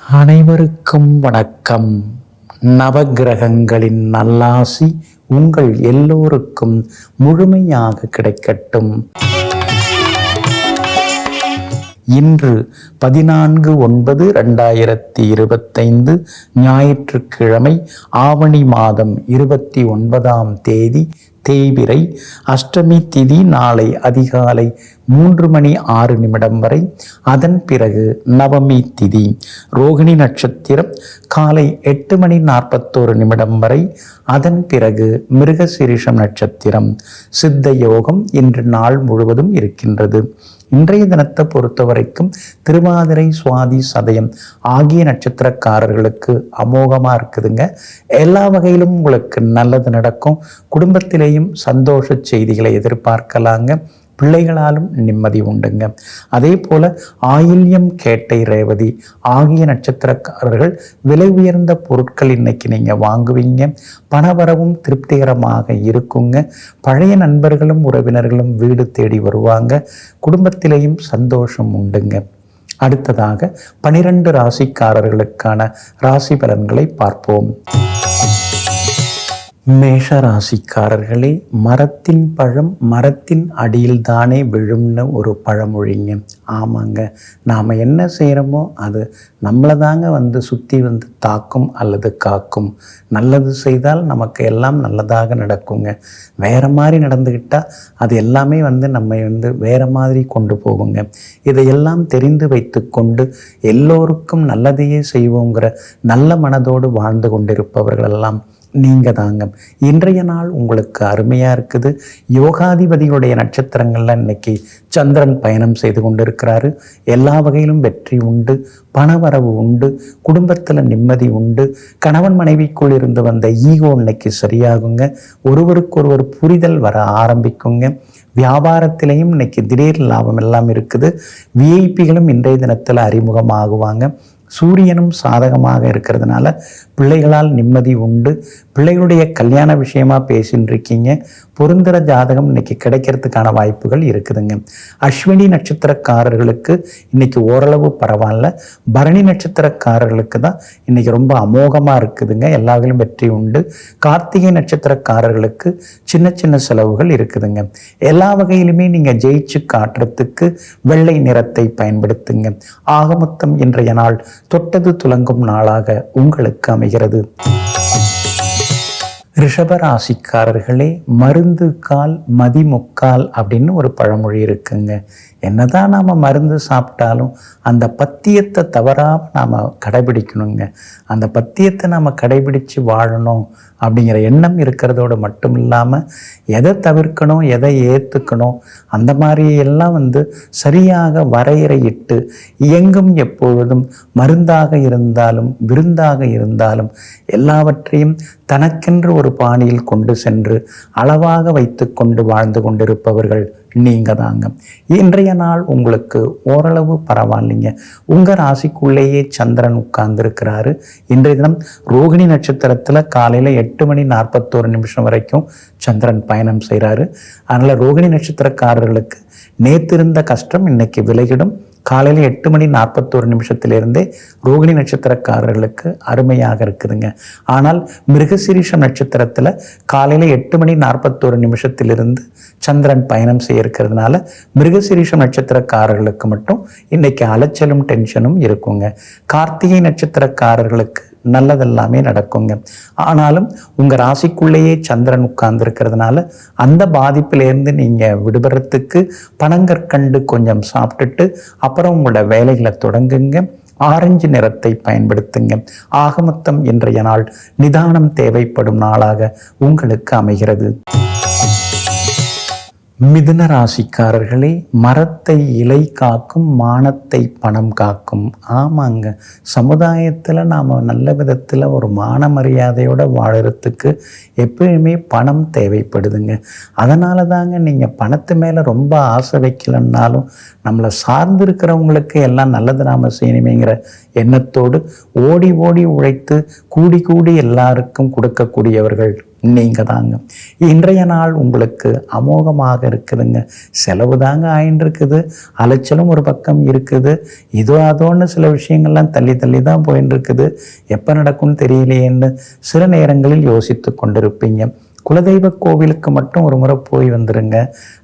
அனைவருக்கும் வணக்கம். நவகிரகங்களின் நல்லாசி உங்கள் எல்லோருக்கும் முழுமையாக கிடைக்கட்டும். இன்று பதினான்கு ஒன்பது ரெண்டாயிரத்தி இருபத்தைந்து ஞாயிற்றுக்கிழமை ஆவணி மாதம் இருபத்தி ஒன்பதாம் தேதி தேய்பிரை அஷ்டமி திதி நாளை அதிகாலை மூன்று மணி ஆறு நிமிடம் வரை. அதன் பிறகு நவமி திதி. ரோகிணி நட்சத்திரம் காலை எட்டு மணி நாற்பத்தோரு நிமிடம் வரை. அதன் பிறகு மிருகசிரிஷம் நட்சத்திரம். சித்த யோகம் இன்று நாள் முழுவதும் இருக்கின்றது. இன்றைய தினத்தை பொறுத்த வரைக்கும் திருவாதிரை சுவாதி சதயம் ஆகிய நட்சத்திரக்காரர்களுக்கு அமோகமாக இருக்குதுங்க. எல்லா வகையிலும் உங்களுக்கு நல்லது நடக்கும். குடும்பத்திலேயும் சந்தோஷ செய்திகளை எதிர்பார்க்கலாங்க. பிள்ளைகளாலும் நிம்மதி உண்டுங்க. அதே போல ஆயில்யம் கேட்டை ரேவதி ஆகிய நட்சத்திரக்காரர்கள் விலை உயர்ந்த பொருட்கள் இன்னைக்கு நீங்க வாங்குவீங்க. பணவரவும் திருப்திகரமாக இருக்குங்க. பழைய நண்பர்களும் உறவினர்களும் வீடு தேடி வருவாங்க. குடும்பத்திலேயும் சந்தோஷம் உண்டுங்க. அடுத்ததாக பனிரெண்டு ராசிக்காரர்களுக்கான ராசி பலன்களை பார்ப்போம். மேஷராசிக்காரர்களே மரத்தின் பழம் மரத்தின் அடியில் தானே விழும்னு ஒரு பழமொழிங்க. ஆமாங்க. நாம் என்ன செய்கிறோமோ அது நம்மளை தாங்க வந்து சுற்றி வந்து தாக்கும் அல்லது காக்கும். நல்லது செய்தால் நமக்கு எல்லாம் நல்லதாக நடக்குங்க. வேறு மாதிரி நடந்துக்கிட்டால் அது எல்லாமே வந்து நம்மை வந்து வேறு மாதிரி கொண்டு போகுங்க. இதையெல்லாம் தெரிந்து வைத்து கொண்டு எல்லோருக்கும் நல்லதையே செய்வோங்கிற நல்ல மனதோடு வாழ்ந்து கொண்டிருப்பவர்களெல்லாம் நீங்கள் தாங்க இன்றைய நாள் உங்களுக்கு அருமையாக இருக்குது. யோகாதிபதியுடைய நட்சத்திரங்கள்லாம் இன்னைக்கு சந்திரன் பயணம் செய்து கொண்டிருக்கிறாரு. எல்லா வகையிலும் வெற்றி உண்டு பணவரவு உண்டு குடும்பத்தில் நிம்மதி உண்டு. கணவன் மனைவிக்குள் இருந்து வந்த ஈகோ இன்னைக்கு சரியாகுங்க. ஒருவருக்கொருவர் புரிதல் வர ஆரம்பிக்குங்க. வியாபாரத்திலையும் இன்னைக்கு திடீர் லாபம் எல்லாம் இருக்குது. விஐபிகளும் இன்றைய தினத்தில் அறிமுகமாகுவாங்க. சூரியனும் சாதகமாக இருக்கிறதுனால பிள்ளைகளால் நிம்மதி உண்டு. பிள்ளைகளுடைய கல்யாண விஷயமா பேசின்னு இருக்கீங்க பொருந்தர ஜாதகம் இன்னைக்கு கிடைக்கிறதுக்கான வாய்ப்புகள் இருக்குதுங்க. அஸ்வினி நட்சத்திரக்காரர்களுக்கு இன்னைக்கு ஓரளவு பரவாயில்ல. பரணி நட்சத்திரக்காரர்களுக்கு தான் இன்னைக்கு ரொம்ப அமோகமாக இருக்குதுங்க. எல்லாவிலும் வெற்றி உண்டு. கார்த்திகை நட்சத்திரக்காரர்களுக்கு சின்ன சின்ன செலவுகள் இருக்குதுங்க. எல்லா வகையிலுமே நீங்கள் ஜெயிச்சு காட்டுறதுக்கு வெள்ளை நிறத்தை பயன்படுத்துங்க. ஆகமொத்தம் இன்றைய நாள் தொட்டது துலங்கும் நாளாக உங்களுக்கு அமைகிறது. ரிஷபராசிக்காரர்களே மருந்து கால் மதி முக்கால் அப்படின்னு ஒரு பழமொழி இருக்குங்க. என்னதான் நாம் மருந்து சாப்பிட்டாலும் அந்த பத்தியத்தை தவறாமல் நாம் கடைபிடிக்கணுங்க. அந்த பத்தியத்தை நாம் கடைபிடித்து வாழணும் அப்படிங்கிற எண்ணம் இருக்கிறதோடு மட்டும் இல்லாமல் எதை தவிர்க்கணும் எதை ஏற்றுக்கணும் அந்த மாதிரியெல்லாம் வந்து சரியாக வரையறையிட்டு இயங்கும் எப்பொழுதும் மருந்தாக இருந்தாலும் விருந்தாக இருந்தாலும் எல்லாவற்றையும் தனக்கென்று ஒரு பாணியில் கொண்டு சென்று அளவாக வைத்து கொண்டு வாழ்ந்து கொண்டிருப்பவர்கள் நீங்க தாங்க இன்றைய நாள் உங்களுக்கு ஓரளவு பரவாயில்லைங்க. உங்க ராசிக்குள்ளேயே சந்திரன் உட்கார்ந்துருக்கிறாரு. இன்றைய தினம் ரோகிணி நட்சத்திரத்துல காலையில எட்டு மணி நாற்பத்தோரு நிமிஷம் வரைக்கும் சந்திரன் பயணம் செய்கிறாரு அதனால ரோகிணி நட்சத்திரக்காரர்களுக்கு நேத்திருந்த கஷ்டம் இன்னைக்கு விலகிடும். காலையில் எட்டு மணி நாற்பத்தோரு நிமிஷத்திலிருந்தே ரோகிணி நட்சத்திரக்காரர்களுக்கு அருமையாக இருக்குதுங்க. ஆனால் மிருகசிரீஷம் நட்சத்திரத்தில் காலையில் எட்டு மணி நாற்பத்தோரு நிமிஷத்திலிருந்து சந்திரன் பயணம் செய்ய இருக்கிறதுனால மிருகசிரீஷம் நட்சத்திரக்காரர்களுக்கு மட்டும் இன்றைக்கி அலைச்சலும் டென்ஷனும் இருக்குங்க. கார்த்திகை நட்சத்திரக்காரர்களுக்கு நல்லதெல்லாமே நடக்குங்க. ஆனாலும் உங்கள் ராசிக்குள்ளேயே சந்திரன் உட்கார்ந்து இருக்கிறதுனால அந்த பாதிப்பிலேருந்து நீங்கள் விடுபடுறதுக்கு பனங்கற்கண்டு கொஞ்சம் சாப்பிட்டுட்டு அப்புறம் உங்களோட வேலைகளை தொடங்குங்க. ஆரஞ்சு நிறத்தை பயன்படுத்துங்க. ஆகமொத்தம் இன்றைய நாள் நிதானம் தேவைப்படும் நாளாக உங்களுக்கு அமைகிறது. மிதுன ராசிக்காரர்களே மரத்தை இலை காக்கும் மானத்தை பணம் காக்கும். ஆமாங்க சமுதாயத்தில் நாம் நல்ல விதத்தில் ஒரு மான மரியாதையோடு வாழறதுக்கு எப்பயுமே பணம் தேவைப்படுதுங்க. அதனால தாங்க நீங்கள் பணத்து மேலே ரொம்ப ஆசை வைக்கலன்னாலும் நம்மளை சார்ந்து இருக்கிறவங்களுக்கு எல்லாம் நல்லது நாம் செய்யணுமேங்கிற எண்ணத்தோடு ஓடி ஓடி உழைத்து கூடி கூடி எல்லாருக்கும் கொடுக்கக்கூடியவர்கள் நீங்கள் தாங்க. இன்றைய நாள் உங்களுக்கு அமோகமாக இருக்குதுங்க. செலவு தாங்க ஆயின்ட்டுருக்குது அலைச்சலும் ஒரு பக்கம் இருக்குது. இதோ அதோன்னு சில விஷயங்கள்லாம் தள்ளி தள்ளி தான் போயின்னு இருக்குது எப்போ நடக்கும்னு தெரியலையேன்னு சில நேரங்களில் யோசித்து கொண்டிருப்பீங்க. குலதெய்வ கோவிலுக்கு மட்டும் ஒரு முறை போய் வந்துடுங்க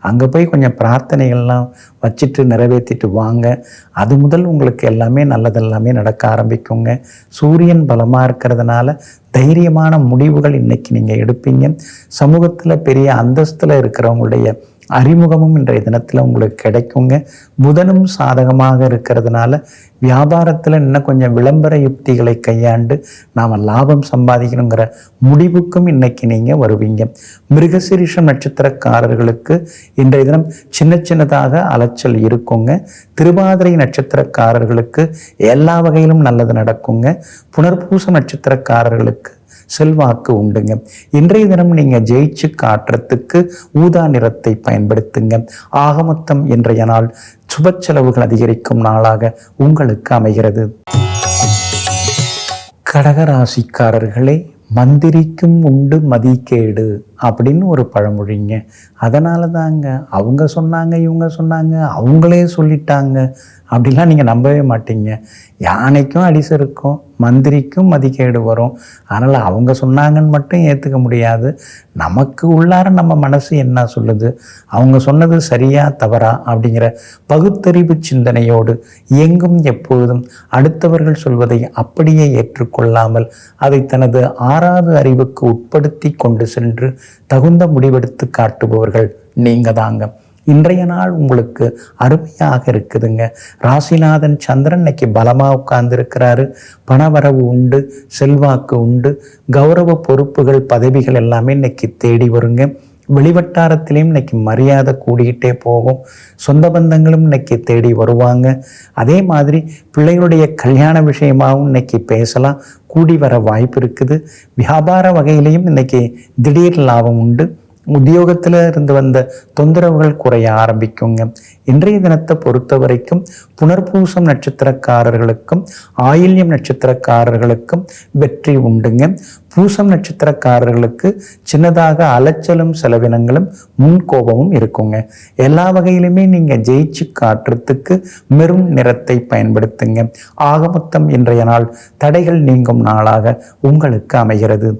அங்கே போய் கொஞ்சம் பிரார்த்தனைகள்லாம் வச்சுட்டு நிறைவேற்றிட்டு வாங்க. அது முதல் உங்களுக்கு எல்லாமே நல்லதெல்லாமே நடக்க ஆரம்பிக்குங்க. சூரியன் பலமாக இருக்கிறதுனால தைரியமான முடிவுகள் இன்னைக்கு நீங்கள் எடுப்பீங்க. சமூகத்தில் பெரிய அந்தஸ்தில் இருக்கிறவங்களுடைய அறிமுகமும் இன்றைய தினத்தில் உங்களுக்கு கிடைக்குங்க. புதனும் சாதகமாக இருக்கிறதுனால வியாபாரத்தில் இன்னும் கொஞ்சம் விளம்பர யுக்திகளை கையாண்டு நாம் லாபம் சம்பாதிக்கணுங்கிற முடிவுக்கும் இன்னைக்கு நீங்கள் வருவீங்க. மிருகசிரிஷம் நட்சத்திரக்காரர்களுக்கு இன்றைய தினம் சின்ன சின்னதாக அலைச்சல் இருக்குங்க. திருவாதிரை நட்சத்திரக்காரர்களுக்கு எல்லா வகையிலும் நல்லது நடக்குங்க. புனர்பூச நட்சத்திரக்காரர்களுக்கு செல்வாக்கு உண்டுங்க. இன்றைய தினம் நீங்க ஜெயிச்சு காட்டுறதுக்கு ஊதா நிறத்தை பயன்படுத்துங்க. ஆகமொத்தம் இன்றைய நாள் சுப செலவுகள் அதிகரிக்கும் நாளாக உங்களுக்கு அமைகிறது. கடகராசிக்காரர்களே மந்திரிக்கும் உண்டு மதிக்கேடு அப்படின்னு ஒரு பழமொழிங்க. அதனால தாங்க அவங்க சொன்னாங்க இவங்க சொன்னாங்க அவங்களே சொல்லிட்டாங்க. அப்படிலாம் நீங்கள் நம்பவே மாட்டீங்க. யானைக்கும் அடிசருக்கும் மந்திரிக்கும் மதிக்கேடு வரும். அதனால் அவங்க சொன்னாங்கன்னு மட்டும் ஏற்றுக்க முடியாது. நமக்கு உள்ளார நம்ம மனசு என்ன சொல்லுது? அவங்க சொன்னது சரியா தவறா? அப்படிங்கிற பகுத்தறிவு சிந்தனையோடு எங்கும் எப்பொழுதும் அடுத்தவர்கள் சொல்வதை அப்படியே ஏற்றுக்கொள்ளாமல் அதை தனது ஆறாவது அறிவுக்கு உட்படுத்தி கொண்டு சென்று தகுந்த முடிவெடுத்து காட்டுபவர்கள் நீங்க தாங்க இன்றைய நாள் உங்களுக்கு அருமையாக இருக்குதுங்க. ராசிநாதன் சந்திரன் இன்னைக்கு பலமாக உட்கார்ந்துருக்கிறாரு. பணவரவு உண்டு செல்வாக்கு உண்டு கௌரவ பொறுப்புகள் பதவிகள் எல்லாமே இன்னைக்கு தேடி வருங்க. வெளிவட்டாரத்திலையும் இன்னைக்கு மரியாதை கூடிக்கிட்டே போகும். சொந்த பந்தங்களும் இன்னைக்கு தேடி வருவாங்க. அதே மாதிரி பிள்ளைகளுடைய கல்யாண விஷயமாகவும் இன்னைக்கு பேசலாம். கூடி வர வாய்ப்பு இருக்குது. வியாபார வகையிலையும் இன்னைக்கு திடீர் லாபம் உண்டு. உத்தியோகத்தில் இருந்து வந்த தொந்தரவுகள் குறைய ஆரம்பிக்குங்க. இன்றைய தினத்தை பொறுத்த வரைக்கும் புனர்பூசம் நட்சத்திரக்காரர்களுக்கும் ஆயில்யம் நட்சத்திரக்காரர்களுக்கும் வெற்றி உண்டுங்க. பூசம் நட்சத்திரக்காரர்களுக்கு சின்னதாக அலைச்சலும் செலவினங்களும் முன்கோபமும் இருக்குங்க. எல்லா வகையிலுமே நீங்க ஜெயிச்சு காட்டுறதுக்கு மெரும் நிறத்தை பயன்படுத்துங்க. ஆகமொத்தம் இன்றைய நாள் தடைகள் நீங்கும் நாளாக உங்களுக்கு அமைகிறது.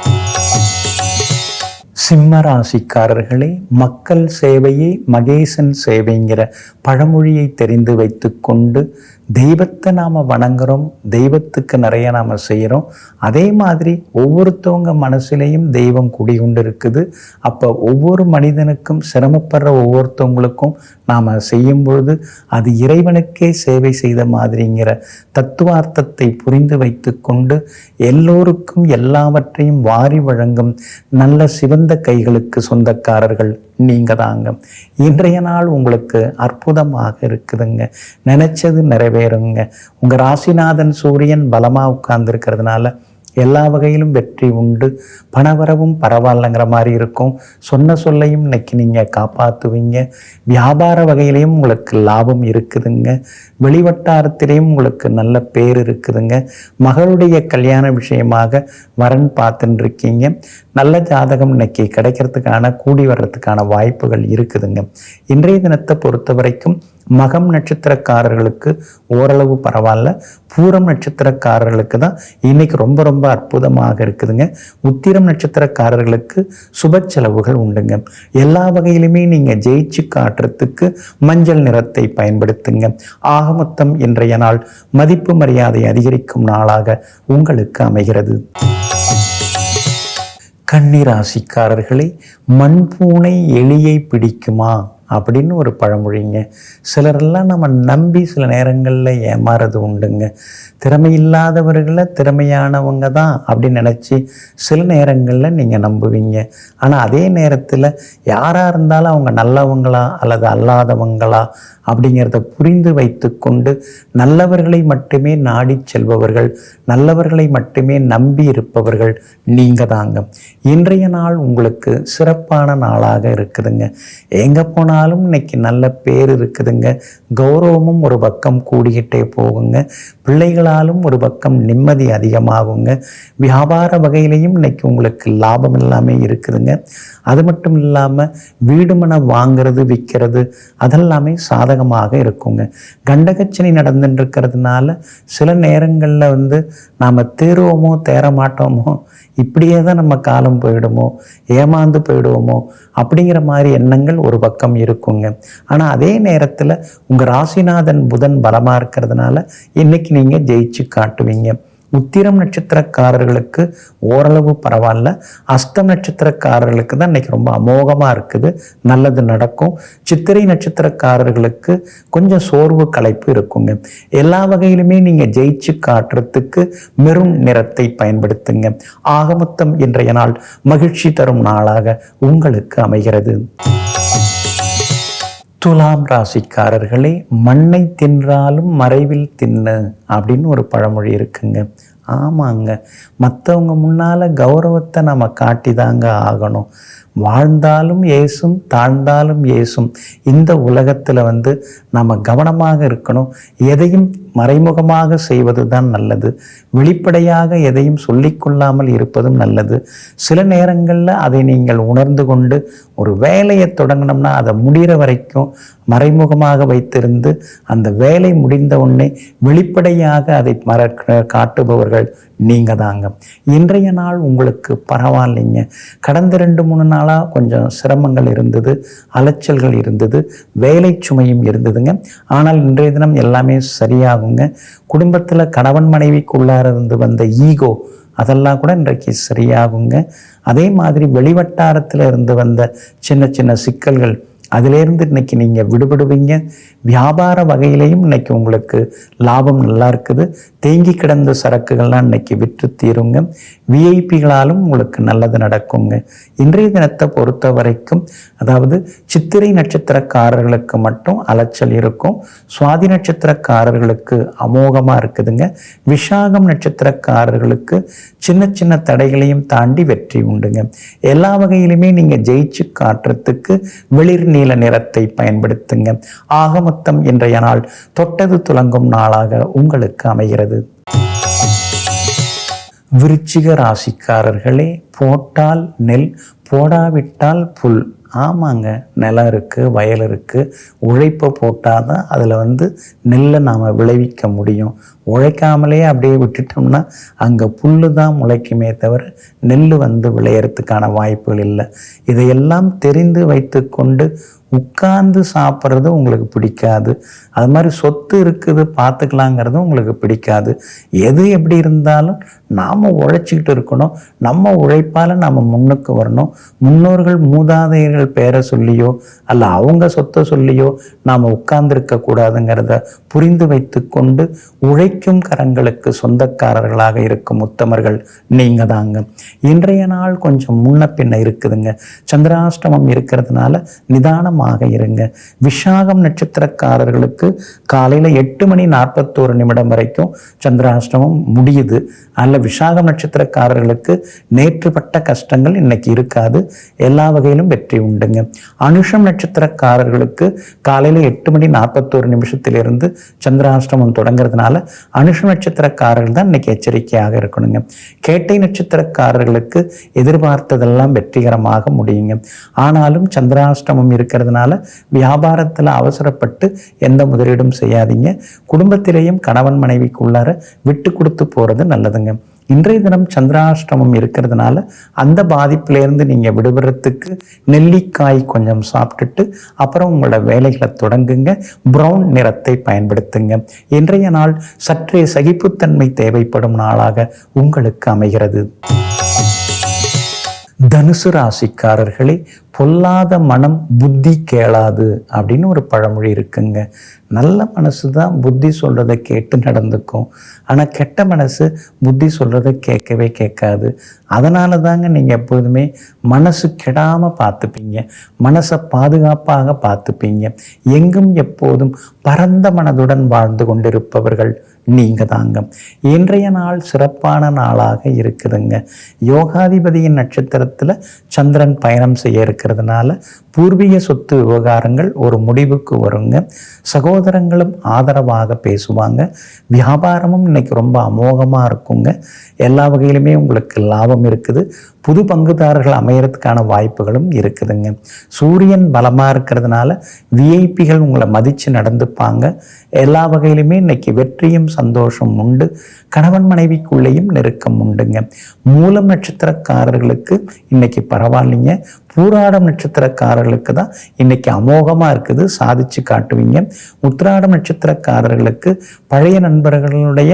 சிம்ம ராசிக்காரர்களே மக்கள் சேவையே மகேசன் சேவைங்கிற பழமொழியை தெரிந்து வைத்துக்கொண்டு தெய்வத்தை நாம் வணங்குறோம் தெய்வத்துக்கு நிறைய நாம் செய்கிறோம் அதே மாதிரி ஒவ்வொருத்தவங்க மனசுலேயும் தெய்வம் குடிகொண்டு இருக்குது அப்போ ஒவ்வொரு மனிதனுக்கும் சிரமப்படுற ஒவ்வொருத்தவங்களுக்கும் நாம் செய்யும் பொழுது அது இறைவனுக்கே சேவை செய்த மாதிரிங்கிற தத்துவார்த்தத்தை புரிந்து வைத்துக்கொண்டு எல்லோருக்கும் எல்லாவற்றையும் வாரி வழங்கும் நல்ல சிவந்த கைகளுக்கு சொந்தக்காரர்கள் நீங்கள் தாங்க இன்றைய நாள் உங்களுக்கு அற்புதமாக இருக்குதுங்க. நினைச்சது நிறைவேறுங்க. உங்கள் ராசிநாதன் சூரியன் பலமாக உட்கார்ந்துருக்கிறதுனால எல்லா வகையிலும் வெற்றி உண்டு. பணவரவும் பரவாயில்லைங்கிற மாதிரி இருக்கும். சொன்ன சொல்லையும் இன்னைக்கு நீங்கள் காப்பாற்றுவீங்க வியாபார வகையிலையும் உங்களுக்கு லாபம் இருக்குதுங்க. வெளிவட்டாரத்திலையும் உங்களுக்கு நல்ல பேர் இருக்குதுங்க. மகளுடைய கல்யாண விஷயமாக வரன் பார்த்துட்டுருக்கீங்க. நல்ல ஜாதகம் இன்னைக்கு கிடைக்கிறதுக்கான கூடி வர்றதுக்கான வாய்ப்புகள் இருக்குதுங்க. இன்றைய தினத்தை பொறுத்த வரைக்கும் மகம் நட்சத்திரக்காரர்களுக்கு ஓரளவு பரவாயில்ல. பூரம் நட்சத்திரக்காரர்களுக்கு தான் இன்னைக்கு ரொம்ப ரொம்ப அற்புதமாக இருக்குதுங்க. உத்திரம் நட்சத்திரக்காரர்களுக்கு சுப செலவுகள் உண்டுங்க. எல்லா வகையிலுமே நீங்கள் ஜெயிச்சு காட்டுறதுக்கு மஞ்சள் நிறத்தை பயன்படுத்துங்க. ஆகமொத்தம் இன்றைய நாள் மதிப்பு மரியாதை அதிகரிக்கும் நாளாக உங்களுக்கு அமைகிறது. கன்னிராசிக்காரர்களே மண்பூனை எலியை பிடிக்குமா? அப்படின்னு ஒரு பழமொழிங்க. சிலரெல்லாம் நம்ம நம்பி சில நேரங்களில் ஏமாறது உண்டுங்க. திறமை இல்லாதவர்களை திறமையானவங்க தான் அப்படின்னு நினச்சி சில நேரங்களில் நீங்கள் நம்புவீங்க. ஆனால் அதே நேரத்தில் யாராக இருந்தாலும் அவங்க நல்லவங்களா அல்லது அல்லாதவங்களா அப்படிங்கிறத புரிந்து வைத்துக்கொண்டு நல்லவர்களை மட்டுமே நாடி செல்பவர்கள் நல்லவர்களை மட்டுமே நம்பி இருப்பவர்கள் நீங்கள் தாங்க. இன்றைய நாள் உங்களுக்கு சிறப்பான நாளாக இருக்குதுங்க. எங்கே போனாலும் பிள்ளைகளாலும் இன்னைக்கு நல்ல பேர் இருக்குதுங்க. கௌரவமும் ஒரு பக்கம் கூடிக்கிட்டே போகுங்க. பிள்ளைகளாலும் ஒரு பக்கம் நிம்மதி அதிகமாகுங்க. வியாபார வகையிலையும் இன்னைக்கு உங்களுக்கு லாபம் எல்லாமே இருக்குதுங்க. அது மட்டும் இல்லாமல் வீடு மனை வாங்கிறது விற்கிறது அதெல்லாமே சாதகமாக இருக்குங்க. கண்டகச்சனி நடந்துட்டு இருக்கிறதுனால சில நேரங்களில் வந்து நாம் தேருவோமோ தேரமாட்டோமோ இப்படியே தான் நம்ம காலம் போயிடுமோ ஏமாந்து போயிடுவோமோ அப்படிங்கிற மாதிரி எண்ணங்கள் ஒரு பக்கம் இருக்கும் இருக்குங்க. ஆனால் அதே நேரத்தில் உங்கள் ராசிநாதன் புதன் பலமாக இருக்கிறதுனால இன்னைக்கு நீங்கள் ஜெயிச்சு காட்டுவீங்க. உத்திரம் நட்சத்திரக்காரர்களுக்கு ஓரளவு பரவாயில்ல. அஸ்தம் நட்சத்திரக்காரர்களுக்கு தான் இன்னைக்கு ரொம்ப அமோகமாக இருக்குது. நல்லது நடக்கும். சித்திரை நட்சத்திரக்காரர்களுக்கு கொஞ்சம் சோர்வு களைப்பு இருக்குங்க. எல்லா வகையிலுமே நீங்கள் ஜெயிச்சு காட்டுறதுக்கு மெரும் நிறத்தை பயன்படுத்துங்க. ஆகமொத்தம் இன்றைய நாள் மகிழ்ச்சி தரும் நாளாக உங்களுக்கு அமைகிறது. துலாம் ராசிக்காரர்களே மண்ணை தின்றாலும் மறைவில் தின்னு அப்படின்னு ஒரு பழமொழி இருக்குங்க. ஆமாங்க. மற்றவங்க முன்னால் கௌரவத்தை நம்ம காட்டி தாங்க ஆகணும். வாழ்ந்தாலும் ஏசும் தாழ்ந்தாலும் ஏசும் இந்த உலகத்தில் வந்து நம்ம கவனமாக இருக்கணும். எதையும் மறைமுகமாக செய்வது தான் நல்லது. வெளிப்படையாக எதையும் சொல்லிக்கொள்ளாமல் இருப்பதும் நல்லது. சில நேரங்களில் அதை நீங்கள் உணர்ந்து கொண்டு ஒரு வேலையை தொடங்கினோம்னா அதை முடிகிற வரைக்கும் மறைமுகமாக வைத்திருந்து அந்த வேலை முடிந்த உடனே வெளிப்படையாக அதை மற காட்டுபவர்கள் நீங்கள் தாங்க இன்றைய நாள் உங்களுக்கு பரவாயில்லைங்க. கடந்த ரெண்டு மூணு நாள் நாளாக கொஞ்சம் சிரமங்கள் இருந்தது அலைச்சல்கள் இருந்தது வேலை சுமையும் இருந்ததுங்க. ஆனால் இன்றைய தினம் எல்லாமே சரியாகுங்க. குடும்பத்தில் கணவன் மனைவிக்குள்ளார இருந்து வந்த ஈகோ அதெல்லாம் கூட இன்றைக்கு சரியாகுங்க. அதே மாதிரி வெளிவட்டாரத்தில் இருந்து வந்த சின்ன சின்ன சிக்கல்கள் அதிலேருந்து இன்னைக்கு நீங்கள் விடுபடுவீங்க. வியாபார வகையிலையும் இன்னைக்கு உங்களுக்கு லாபம் நல்லா இருக்குது. தேங்கி கிடந்த சரக்குகள்லாம் இன்னைக்கு விற்று தீருங்க. விஐபிகளாலும் உங்களுக்கு நல்லது நடக்குங்க. இன்றைய தினத்தை பொறுத்த வரைக்கும் அதாவது சித்திரை நட்சத்திரக்காரர்களுக்கு மட்டும் அலைச்சல் இருக்கும். சுவாதி நட்சத்திரக்காரர்களுக்கு அமோகமாக இருக்குதுங்க. விஷாகம் நட்சத்திரக்காரர்களுக்கு சின்ன சின்ன தடைகளையும் தாண்டி வெற்றி உண்டுங்க. எல்லா வகையிலுமே நீங்கள் ஜெயிச்சு காட்டுறதுக்கு வெளிர் நீல நிறத்தை பயன்படுத்துங்க. ஆக மொத்தம் இன்றைய நாள் தொட்டது துலங்கும் நாளாக உங்களுக்கு அமைகிறது. விருச்சிக ராசிக்காரர்களே போட்டால் நெல் போடாவிட்டால் புல். ஆமாங்க. நிலம் இருக்குது வயல் இருக்குது உழைப்பை போட்டால் தான் அதில் வந்து நெல்லை நாம் விளைவிக்க முடியும். உழைக்காமலே அப்படியே விட்டுட்டோம்னா அங்கே புல்லு தான் முளைக்குமே தவிர நெல் வந்து விளையறதுக்கான வாய்ப்புகள் இல்லை. இதையெல்லாம் தெரிந்து வைத்துக்கொண்டு உட்கார்ந்து சாப்பிட்றது உங்களுக்கு பிடிக்காது. அது மாதிரி சொத்து இருக்குது பார்த்துக்கலாங்கிறது உங்களுக்கு பிடிக்காது. எது எப்படி இருந்தாலும் நாம் உழைச்சிக்கிட்டு இருக்கணும். நம்ம உழைப்பால் நாம் முன்னுக்கு வரணும். முன்னோர்கள் மூதாதையர்கள் பேரை சொல்லியோ அல்ல அவங்க சொத்தை சொல்லியோ நாம் உட்கார்ந்துருக்க கூடாதுங்கிறத புரிந்து வைத்து கொண்டு உழைக்கும் கரங்களுக்கு சொந்தக்காரர்களாக இருக்கும் உத்தமர்கள் நீங்கள் தாங்க. இன்றைய நாள் கொஞ்சம் முன்ன பின்ன இருக்குதுங்க. சந்திராஷ்டமம் இருக்கிறதுனால கவனமாக இருங்க. விஷாகம் நட்சத்திரக்காரர்களுக்கு காலையில் எட்டு மணி நாற்பத்தோரு நிமிடம் வரைக்கும் சந்திராஷ்டமம் முடியுது. அதில் விஷாகம் நட்சத்திரக்காரர்களுக்கு நேற்றுப்பட்ட கஷ்டங்கள் இன்னைக்கு இருக்காது. எல்லா வகையிலும் வெற்றி உண்டுங்க. அனுஷம் நட்சத்திரக்காரர்களுக்கு காலையில் எட்டு மணி நாற்பத்தோரு நிமிஷத்திலிருந்து சந்திராஷ்டமம் தொடங்குறதுனால அனுஷம் நட்சத்திரக்காரர்கள் தான் இன்னைக்கு எச்சரிக்கையாக இருக்கணுங்க. கேட்டை நட்சத்திரக்காரர்களுக்கு எதிர்பார்த்ததெல்லாம் வெற்றிகரமாக முடியுங்க. ஆனாலும் சந்திராஷ்டமம் இருக்கிறதுனால இருக்கிறதுனால வியாபாரத்தில் அவசரப்பட்டு எந்த முதலீடும் செய்யாதீங்க. குடும்பத்திலேயும் கணவன் மனைவிக்குள்ளார விட்டு கொடுத்து போகிறது நல்லதுங்க. இன்றைய தினம் சந்திராஷ்டமம் இருக்கிறதுனால அந்த பாதிப்பிலேருந்து நீங்கள் விடுபடுறதுக்கு நெல்லிக்காய் கொஞ்சம் சாப்பிட்டுட்டு அப்புறம் உங்களோட வேலைகளை தொடங்குங்க. ப்ரௌன் நிறத்தை பயன்படுத்துங்க. இன்றைய நாள் சற்றே சகிப்புத்தன்மை தேவைப்படும் நாளாக உங்களுக்கு அமைகிறது. தனுசு ராசிக்காரர்களே பொல்லாத மனம் புத்தி கேளாது அப்படின்னு ஒரு பழமொழி இருக்குங்க. நல்ல மனசு தான் புத்தி சொல்கிறத கேட்டு நடந்துக்கும். ஆனால் கெட்ட மனசு புத்தி சொல்கிறத கேட்கவே கேட்காது. அதனால தாங்க நீங்கள் எப்பொழுதுமே மனசு கெடாமல் பார்த்துப்பீங்க. மனசை பாதுகாப்பாக பார்த்துப்பீங்க. எங்கும் எப்போதும் பரந்த மனதுடன் வாழ்ந்து கொண்டிருப்பவர்கள் நீங்கள் தாங்க. இன்றைய நாள் சிறப்பான நாளாக இருக்குதுங்க. யோகாதிபதியின் நட்சத்திரத்தில் சந்திரன் பயணம் செய்ய இருக்கிற இருக்கிறதுனால பூர்வீக சொத்து விவகாரங்கள் ஒரு முடிவுக்கு வருங்க. சகோதரங்களும் ஆதரவாக பேசுவாங்க. வியாபாரமும் இன்னைக்கு ரொம்ப அமோகமாக இருக்குங்க. எல்லா வகையிலுமே உங்களுக்கு லாபம் இருக்குது. புது பங்குதாரர்கள் அமையறதுக்கான வாய்ப்புகளும் இருக்குதுங்க. சூரியன் பலமாக இருக்கிறதுனால விஐபிகள் உங்களை மதித்து நடந்துப்பாங்க. எல்லா வகையிலுமே இன்னைக்கு வெற்றியும் சந்தோஷம் உண்டு. கணவன் மனைவிக்குள்ளேயும் நெருக்கம் உண்டுங்க. மூலம் நட்சத்திரக்காரர்களுக்கு இன்னைக்கு பரவாயில்லைங்க. பூராடம் நட்சத்திரக்காரர்களுக்கு தான் இன்னைக்கு அமோகமாக இருக்குது. சாதிச்சு காட்டுவீங்க. உத்திராடம் நட்சத்திரக்காரர்களுக்கு பழைய நண்பர்களுடைய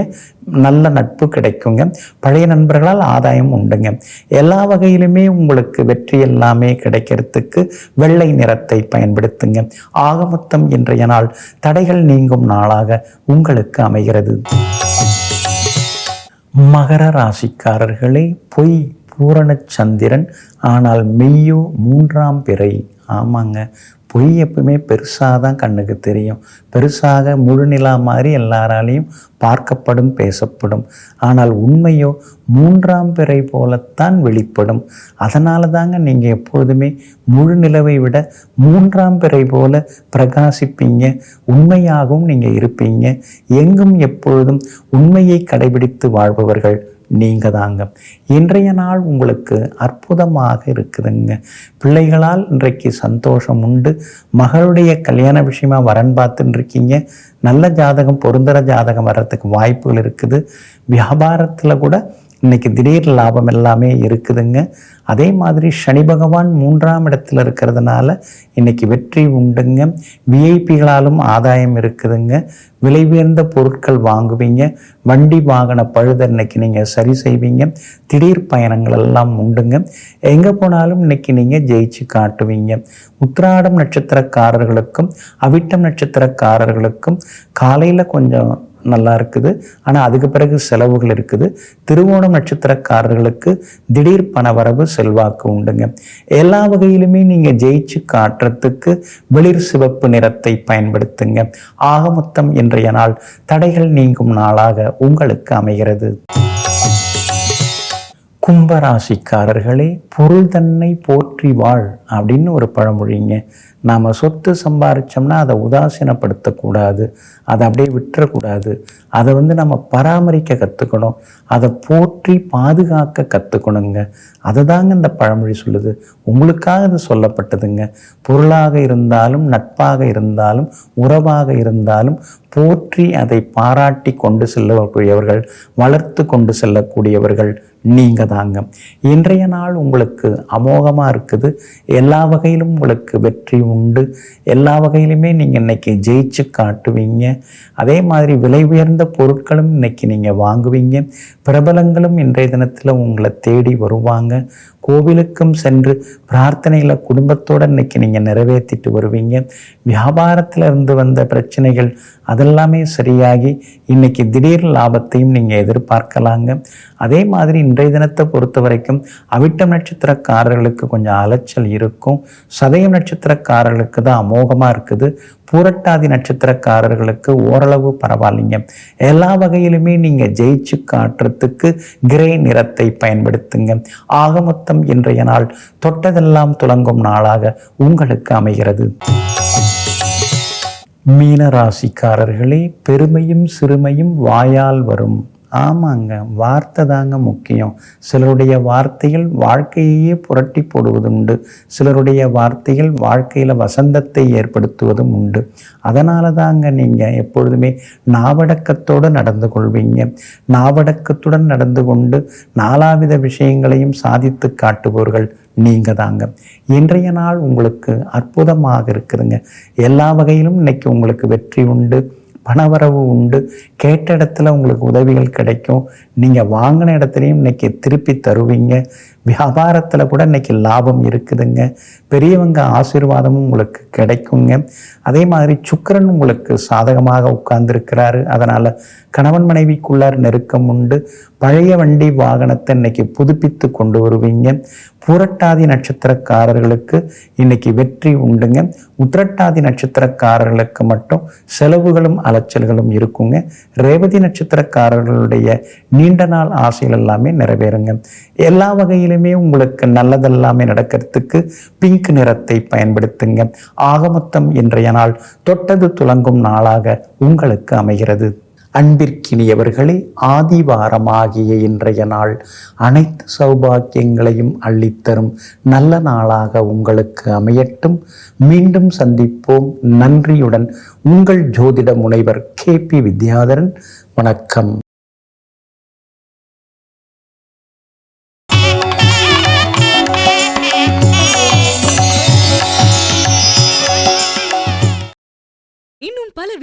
நல்ல நட்பு கிடைக்குங்க. பழைய நண்பர்களால் ஆதாயம் உண்டுங்க. எல்லா வகையிலுமே உங்களுக்கு வெற்றி எல்லாமே கிடைக்கிறதுக்கு வெள்ளை நிறத்தை பயன்படுத்துங்க. ஆக மொத்தம் இன்றைய நாள் தடைகள் நீங்கும் நாளாக உங்களுக்கு அமைகிறது. மகர ராசிக்காரர்களே பொய் பூரணச்சந்திரன் ஆனால் மெய்யோ மூன்றாம் பிறை. ஆமாங்க. பொய் எப்பவுமே பெருசாக தான் கண்ணுக்கு தெரியும். பெருசாக முழுநிலா மாதிரி எல்லாராலையும் பார்க்கப்படும் பேசப்படும். ஆனால் உண்மையோ மூன்றாம் பிறை போலத்தான் வெளிப்படும். அதனால தாங்க நீங்கள் எப்பொழுதுமே முழு நிலவை விட மூன்றாம் பிறை போல பிரகாசிப்பீங்க. உண்மையாகவும் நீங்கள் இருப்பீங்க. எங்கும் எப்பொழுதும் உண்மையை கடைபிடித்து வாழ்பவர்கள். நீங்க தாங்க இன்றைய நாள் உங்களுக்கு அற்புதமாக இருக்குதுங்க. பிள்ளைகளால் இன்றைக்கு சந்தோஷம் உண்டு. மகளுடைய கல்யாண விஷயமா வரன் பார்த்துட்டு இருக்கீங்க நல்ல ஜாதகம் பொருந்தர ஜாதகம் வர்றதுக்கு வாய்ப்புகள் இருக்குது. வியாபாரத்தில் கூட இன்னைக்கு திடீர் லாபம் எல்லாமே இருக்குதுங்க. அதே மாதிரி சனி பகவான் மூன்றாம் இடத்துல இருக்கிறதுனால இன்னைக்கு வெற்றி உண்டுங்க. விஐபிகளாலும் ஆதாயம் இருக்குதுங்க. விலை உயர்ந்த பொருட்கள் வாங்குவீங்க. வண்டி வாகன பழுத இன்னைக்கு நீங்கள் சரி செய்வீங்க. திடீர் பயணங்கள் எல்லாம் உண்டுங்க. எங்கே போனாலும் இன்னைக்கு நீங்கள் ஜெயிச்சு காட்டுவீங்க. உத்திராடம் நட்சத்திரக்காரர்களுக்கும் அவிட்டம் நட்சத்திரக்காரர்களுக்கும் காலையில் கொஞ்சம் நல்லா இருக்குது. ஆனால் அதுக்கு பிறகு செலவுகள் இருக்குது. திருவோணம் நட்சத்திரக்காரர்களுக்கு திடீர் பணவரவு செல்வாக்கு உண்டுங்க. எல்லா வகையிலுமே நீங்கள் ஜெயிச்சு காட்டுறதுக்கு வெளிர் சிவப்பு நிறத்தை பயன்படுத்துங்க. ஆக மொத்தம் இன்றைய நாள் தடைகள் நீங்கும் நாளாக உங்களுக்கு அமைகிறது. கும்பராசிக்காரர்களே பொருள் தன்னை போற்றி வாழ் அப்படின்னு ஒரு பழமொழிங்க. நாம் சொத்து சம்பாரித்தோம்னா அதை உதாசீனப்படுத்தக்கூடாது. அதை அப்படியே விட்டுறக்கூடாது. அதை வந்து நம்ம பராமரிக்க கற்றுக்கணும் அதை போற்றி பாதுகாக்க கற்றுக்கணுங்க அதை தாங்க இந்த பழமொழி சொல்லுது. உங்களுக்காக இது சொல்லப்பட்டதுங்க. பொருளாக இருந்தாலும் நட்பாக இருந்தாலும் உறவாக இருந்தாலும் போற்றி அதை பாராட்டி கொண்டு செல்லக்கூடியவர்கள் வளர்த்து கொண்டு செல்லக்கூடியவர்கள் நீங்கள் தாங்க இன்றைய நாள் உங்களுக்கு அமோகமாக இருக்குது. எல்லா வகையிலும் உங்களுக்கு வெற்றி உண்டு. எல்லா வகையிலுமே நீங்கள் இன்னைக்கு ஜெயிச்சு காட்டுவீங்க. அதே மாதிரி விலை உயர்ந்த பொருட்களும் இன்னைக்கு நீங்கள் வாங்குவீங்க. பிரபலங்களும் இன்றைய தினத்தில் உங்களை தேடி வருவாங்க. கோவிலுக்கும் சென்று பிரார்த்தனைகளை குடும்பத்தோடு இன்னைக்கு நீங்கள் நிறைவேற்றிட்டு வருவீங்க. வியாபாரத்தில் இருந்து வந்த பிரச்சனைகள் அதெல்லாமே சரியாகி இன்னைக்கு திடீர் லாபத்தையும் நீங்கள் எதிர்பார்க்கலாங்க. அதே மாதிரி இன்றைய தினத்தை பொறுத்த வரைக்கும் அவிட்டம் நட்சத்திரக்காரர்களுக்கு கொஞ்சம் அலைச்சல் இருக்கும். சதயம் நட்சத்திரக்காரர்களுக்கு தான் அமோகமாக இருக்குது. பூரட்டாதி நட்சத்திரக்காரர்களுக்கு ஓரளவு பரவாயில்லைங்க. எல்லா வகையிலுமே நீங்கள் ஜெயிச்சு காட்டுறதுக்கு கிரே நிறத்தை பயன்படுத்துங்க. ஆக மொத்தம் இன்றைய நாள் தொட்டதெல்லாம் துலங்கும் நாளாக உங்களுக்கு அமைகிறது. மீனராசிக்காரர்களே பெருமையும் சிறுமையும் வாயால் வரும். ஆமாங்க வார்த்தை தாங்க முக்கியம். சிலருடைய வார்த்தைகள் வாழ்க்கையையே புரட்டி போடுவதும் உண்டு. சிலருடைய வார்த்தைகள் வாழ்க்கையில் வசந்தத்தை ஏற்படுத்துவதும் உண்டு. அதனால தாங்க நீங்கள் எப்பொழுதுமே நாவடக்கத்தோடு நடந்து கொள்வீங்க. நாவடக்கத்துடன் நடந்து கொண்டு நாலாவித விஷயங்களையும் சாதித்து காட்டுபவர்கள் நீங்கள் தாங்க. இன்றைய நாள் உங்களுக்கு அற்புதமாக இருக்குதுங்க. எல்லா வகையிலும் இன்னைக்கு உங்களுக்கு வெற்றி உண்டு. பணவரவு உண்டு. கேட்ட இடத்துல உங்களுக்கு உதவிகள் கிடைக்கும். நீங்கள் வாங்கின இடத்துலையும் இன்னைக்கு திருப்பி தருவீங்க. வியாபாரத்தில் கூட இன்னைக்கு லாபம் இருக்குதுங்க. பெரியவங்க ஆசீர்வாதமும் உங்களுக்கு கிடைக்குங்க. அதே மாதிரி சுக்கரன் உங்களுக்கு சாதகமாக உட்கார்ந்துருக்கிறாரு. அதனால் கணவன் மனைவிக்குள்ளார் நெருக்கம் உண்டு. பழைய வண்டி வாகனத்தை இன்னைக்கு புதுப்பித்து கொண்டு வருவீங்க. புரட்டாதி நட்சத்திரக்காரர்களுக்கு இன்னைக்கு வெற்றி உண்டுங்க. உத்திரட்டாதி நட்சத்திரக்காரர்களுக்கு மட்டும் செலவுகளும் அலைச்சல்களும் இருக்குங்க. ரேவதி நட்சத்திரக்காரர்களுடைய நீண்ட நாள் ஆசைகள் எல்லாமே நிறைவேறுங்க. எல்லா வகையிலுமே உங்களுக்கு நல்லதெல்லாமே நடக்கிறதுக்கு பிங்க் நிறத்தை பயன்படுத்துங்க. ஆகமொத்தம் இன்றைய நாள் தொட்டது துலங்கும் நாளாக உங்களுக்கு அமைகிறது. அன்பிற்கினியவர்களே ஆதிவாரமாகிய இன்றைய நாள் அனைத்து சௌபாக்கியங்களையும் அள்ளித்தரும் நல்ல நாளாக உங்களுக்கு அமையட்டும். மீண்டும் சந்திப்போம். நன்றியுடன் உங்கள் ஜோதிட முனைவர் கே பி வித்யாதரன். வணக்கம்.